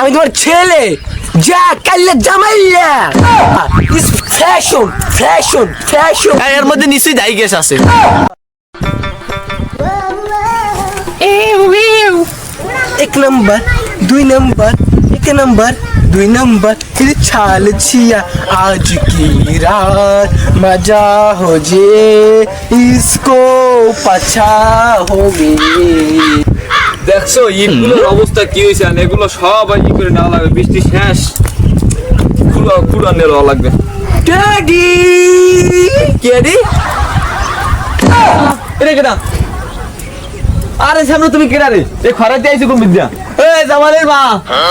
আমি তোমার ছেলে যা কাল্লে জামাইয়া ইস ফ্যাশন ফ্যাশন ফ্যাশন এই, এর মধ্যে নিশ্চয়ই দায়ী গ্যাস আছে एक नंबर दुई नंबर एक नंबर दुई नंबर फिर छाल छिया आज की रात मजा हो जे इसको पछा होगी দেখছ ইটগুলোর অবস্থা কি হয়েছে? আর এগুলো সব আর ই করে নেওয়া লাগবে। বৃষ্টি শেষ। খুলা খুলা নেওয়া লাগবে। डैडी কে রে এটা কেটা আরে সামনে তুমি কেটা রে? এই খরাতে আইছো কোন বিদ্যা এ জামালের মা।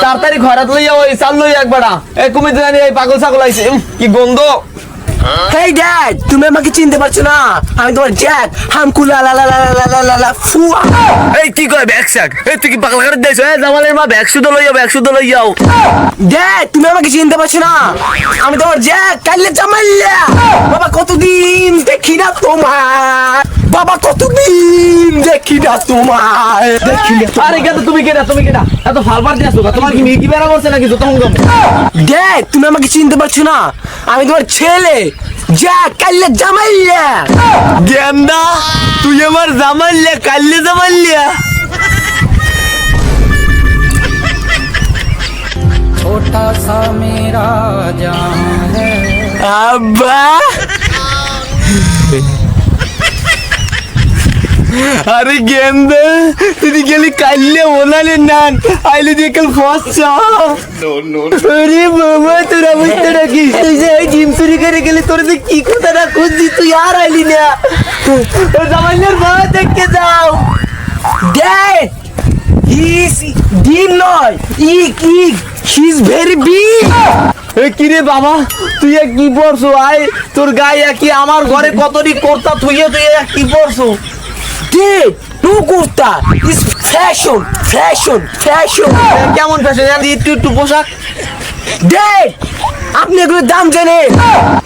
তাড়াতাড়ি খরাত লইয়া ওই চাল লইয়া একবারা এই কুমির জানি এই পাগল ছাগল আইছে। কি গন্ধ। হেই ড্যাড তুমি আমাকে চিনতে পারছ না। আমি তোমার জ্যাক হামকু লা লা লা লা লা লা লা লা ফুয়া এই কি কয় ব্যাগ শাক? এই তুই কি পাগল করে এ জামালের মা ব্যাগ ব্যাগ শুধু লইয়াও ড্যাড তুমি আমাকে চিনতে পারছ না। আমি তোমার কাল্লে বাবা কতদিন দেখি না তোমার বাবা কতদিন দেখি না তোমার দেখি না আরে কেন তুমি কেটা তুমি কেটা এত ফালবার তোমার কি মিকি বেড়া করছে নাকি তো তোমার ড্যাড তুমি আমাকে চিনতে পারছ না। আমি তোমার ছেলে। জ্যাক কাল্লে জামাইয়া গেন্দা তুই আমার জামাইলে কাল্লে জামাইলিয়া छोटा सा मेरा जहां है আব্বা আরে গেন্দা তুই গেলি কাল্লে ওনালে নান আইলে দিয়ে কাল ফসা আরে বাবা তোর অবস্থাটা কি? তুই যে এই জিম চুরি করে গেলি তোর যে কি কথাটা খুঁজছি তুই আর আইলি না। তোর জামাইলের মা দেখতে যাও। ড্যাড হিস ডিম নয় ইক ইক হি ইজ ভেরি বিগ এ কি রে বাবা তুই কি পড়ছো? আয় তোর গায়ে কি আমার ঘরে কতটি কর্তা থুইয়ে তুই কি পড়ছো? Dude, no kurta. Is fashion fashion fashion কেমন ফ্যাশন একটু একটু পোশাক। ড্যাড আপনি এগুলোর দাম জানেন?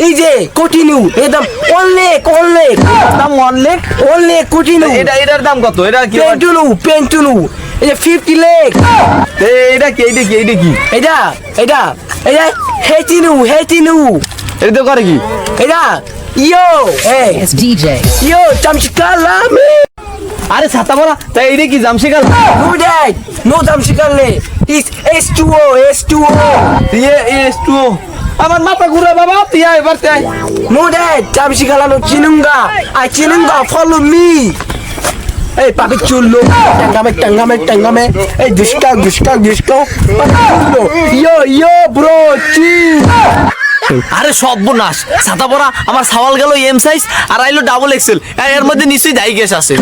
এই যে কন্টিনিউ এর দাম অনেক অনেক। দাম অনেক? অনেক কন্টিনিউ এটা এটার দাম কত? এটা কি পেন্টুলু পেন্টুলু এই যে ফিফটি লেক এ, এটা কি এটা কি এটা কি? এটা এটা এটা হেটিনু হেটিনু এটা তো করে কি? এটা ইয়ো এই। It's DJ. ইয়ো চামচিকালামি আরে ছাতা বলা তাই এই কি জাম শিখাল নো ড্যাড নো জাম শিখালে is S two O S two O. ইয়ে, ইয়ে এস টু ও। আমার মাথা ঘুরে বাবা তুই আয় এবার তুই নো ড্যাড জাম শিখালানো চিনুঙ্গা। আই চিনুঙ্গা ফলো মি এই পাখি চুললো টাঙ্গামে টাঙ্গামে টাঙ্গামে এই ইয়ো ইয়ো ব্রো chill. আরে সর্বনাশ। ছাতা পরা, আমার সাওয়াল গেল এম সাইজ আর আইলো ডাবল এক্সেল এর মধ্যে নিশ্চয়ই গ্যাস আছে।